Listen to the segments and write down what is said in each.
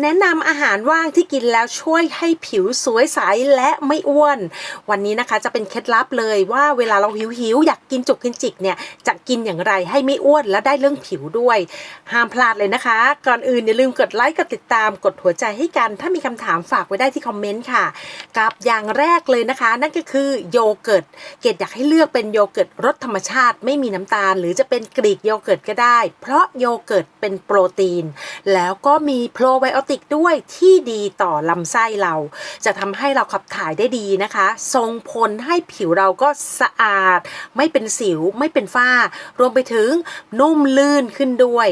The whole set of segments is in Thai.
แนะนำอาหารว่างที่กินแล้วช่วยให้ผิวสวยใสและไม่อ้วน วันนี้นะคะจะเป็นเคล็ดลับเลยว่าเวลาเราหิวหิวอยากกินจุกกินจิกเนี่ยจะกินอย่างไรให้ไม่อ้วนและได้เรื่องผิวด้วย ห้ามพลาดเลยนะคะ ก่อนอื่นอย่าลืมกดไลค์กดติดตามกดหัวใจให้กัน ถ้ามีคำถามฝากไว้ได้ที่คอมเมนต์ค่ะ กับอย่างแรกเลยนะคะ นั่นก็คือโยเกิร์ตเกดอยากให้เลือกเป็นโยเกิร์ตรสธรรมชาติ ไม่มีน้ำตาล หรือจะเป็นกรีกโยเกิร์ตก็ได้ เพราะโยเกิร์ตเป็นโปรตีน แล้วก็มีโปรไบโอติกด้วยที่ดีต่อลำไส้เรา จะทำให้เราขับถ่ายได้ดีนะคะ ส่งผลให้ผิวเราก็สะอาด ไม่เป็นสิวไม่เป็นฝ้า รวมไปถึงนุ่มลื่นขึ้นด้วย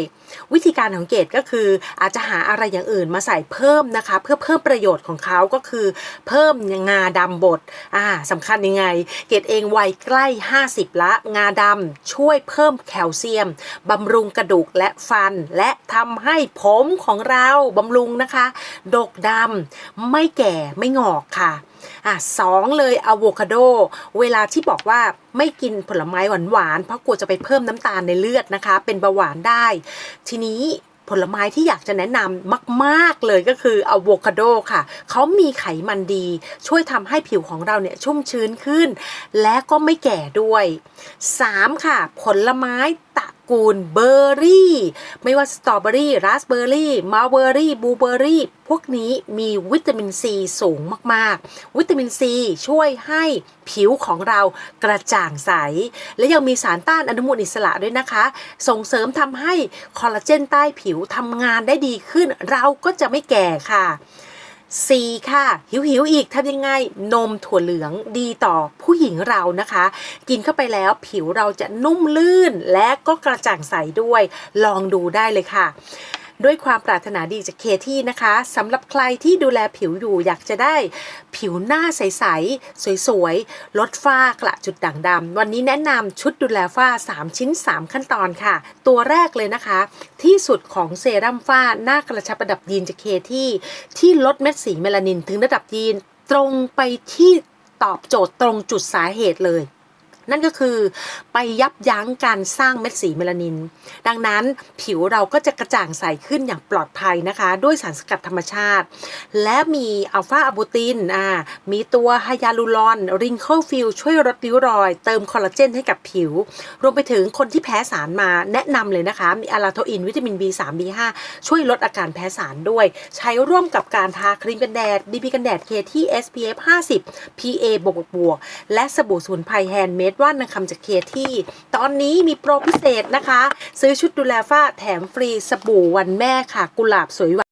วิธีการของเกดก็คืออาจจะหาอะไรอย่างอื่นมาใส่เพิ่มนะคะ เพื่อเพิ่มประโยชน์ของเขาก็คือ เพิ่มงาดำบดอ่าสำคัญยังไง เกดเองวัยใกล้ 50 ละ งาดำช่วยเพิ่มแคลเซียมบำรุงกระดูกและฟัน และทำให้ผมของเราบำรุงนะคะ ดกดำไม่แก่ไม่งอกค่ะอะสองเลยอะโวคาโด เวลาที่บอกว่าไม่กินผลไม้หวานๆเพราะกลัวจะไปเพิ่มน้ำตาลในเลือดนะคะ เป็นเบาหวานได้ ทีนี้ผลไม้ที่อยากจะแนะนำมากๆเลยก็คืออะโวคาโดค่ะ เขามีไขมันดี ช่วยทำให้ผิวของเราเนี่ยชุ่มชื้นขึ้น และก็ไม่แก่ด้วย 3. ค่ะ ผลไม้ กูลเบอร์รี่ ไม่ว่าสตรอเบอรี่ราสเบอร์รี่มาเบอร์รี่บูเบอร์รี่ พวกนี้มีวิตามินซีสูงมากๆ วิตามินซีช่วยให้ผิวของเรากระจ่างใส และยังมีสารต้านอนุมูลอิสระด้วยนะคะ ส่งเสริมทำให้คอลลาเจนใต้ผิวทำงานได้ดีขึ้น เราก็จะไม่แก่ค่ะ 4. ค่ะ หิวหิวๆอีกทำยังไง นมถั่วเหลืองดีต่อผู้หญิงเรานะคะ กินเข้าไปแล้วผิวเราจะนุ่มลื่นและก็กระจ่างใสด้วย ลองดูได้เลยค่ะ ด้วยความปรารถนาดีจากเคที่นะคะสำหรับใครที่ดูแลผิวอยู่อยากจะได้ผิวหน้าใสๆ สวยๆ ลดฝ้ากระจุดด่างดำวันนี้แนะนำชุดดูแลฝ้า 3 ชิ้น 3 ขั้นตอนค่ะ ตัวแรกเลยนะคะ ที่สุดของเซรั่มฝ้าหน้ากระชับระดับยีนจากเคที่ที่ลดเม็ดสีเมลานินถึงระดับยีนตรงไปที่ตอบโจทย์ตรงจุดสาเหตุเลย นั่นก็คือไปยับยั้งการสร้างเม็ดสีเมลานิน ดังนั้นผิวเราก็จะกระจ่างใสขึ้นอย่างปลอดภัยนะคะ ด้วยสารสกัดธรรมชาติ และมีอัลฟาอะบูตินอ่ามีตัวไฮยาลูรอนริงเคิลฟิลช่วยลดริ้วรอย เติมคอลลาเจนให้กับผิว รวมไปถึงคนที่แพ้สารมาแนะนำเลยนะคะ มีอะลาโทอินวิตามิน B3 B5 ช่วยลดอาการแพ้สารด้วย ใช้ร่วมกับการทาครีมกันแดด BB กันแดดเคที่ SPF 50 PA บวกบวกและสบู่สมุนไพรแฮนด์เมดว่านนางคำจากเคที่ ตอนนี้มีโปรพิเศษนะคะ ซื้อชุดดูแลฝ้าแถมฟรีสบู่วันแม่ค่ะ กุหลาบสวยหวาน